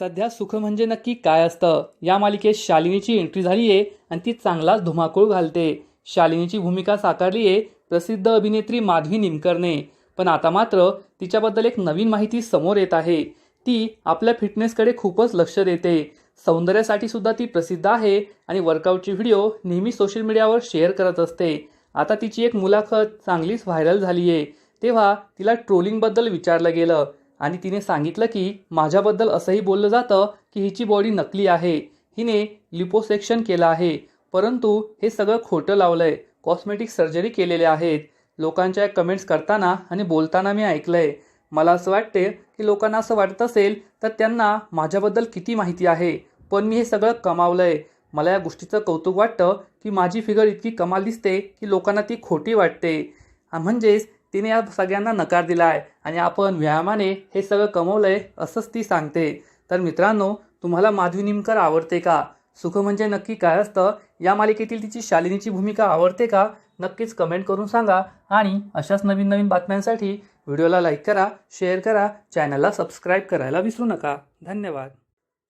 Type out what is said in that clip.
सध्या सुख म्हणजे नक्की काय असतं? या मालिकेत शालिनीची एंट्री झाली आहे आणि ती चांगलाच धुमाकूळ घालते. शालिनीची भूमिका साकारली आहे प्रसिद्ध अभिनेत्री माधवी निमकरने. पण आता मात्र तिच्याबद्दल एक नवीन माहिती समोर येत आहे. ती आपल्या फिटनेसकडे खूपच लक्ष देते. सौंदर्यासाठी सुद्धा ती प्रसिद्ध आहे आणि वर्कआउटची व्हिडिओ नेहमी सोशल मीडियावर शेअर करत असते. आता तिची एक मुलाखत चांगलीच व्हायरल झाली आहे तेव्हा तिला ट्रोलिंगबद्दल विचारलं गेलं. आणि तिने सांगितलं की माझ्याबद्दल असंही बोललं जातं की हिची बॉडी नकली आहे. हिने लिपोसेक्शन केलं आहे. परंतु हे सगळं खोटं लावलं आहे कॉस्मेटिक सर्जरी केलेले आहेत. लोकांच्या कमेंट्स करताना आणि बोलताना मी ऐकलं आहे मला असं वाटते की लोकांना असं वाटत असेल तर त्यांना माझ्याबद्दल किती माहिती आहे? पण मी हे सगळं कमावलं आहे मला या गोष्टीचं कौतुक वाटतं की माझी फिगर इतकी कमाल दिसते की लोकांना ती खोटी वाटते. म्हणजेच तिने या सगळ्यांना नकार दिला आहे आणि आपण व्यायामाने हे सगळं कमवलं आहे असंच ती सांगते. तर मित्रांनो तुम्हाला माधवी निमकर आवडते का? सुख म्हणजे नक्की काय असतं? या मालिकेतील तिची शालिनीची भूमिका आवडते का? नक्कीच कमेंट करून सांगा आणि अशाच नवीन नवीन बातम्यांसाठी व्हिडिओला लाईक करा शेअर करा चॅनलला सबस्क्राईब करायला विसरू नका. धन्यवाद.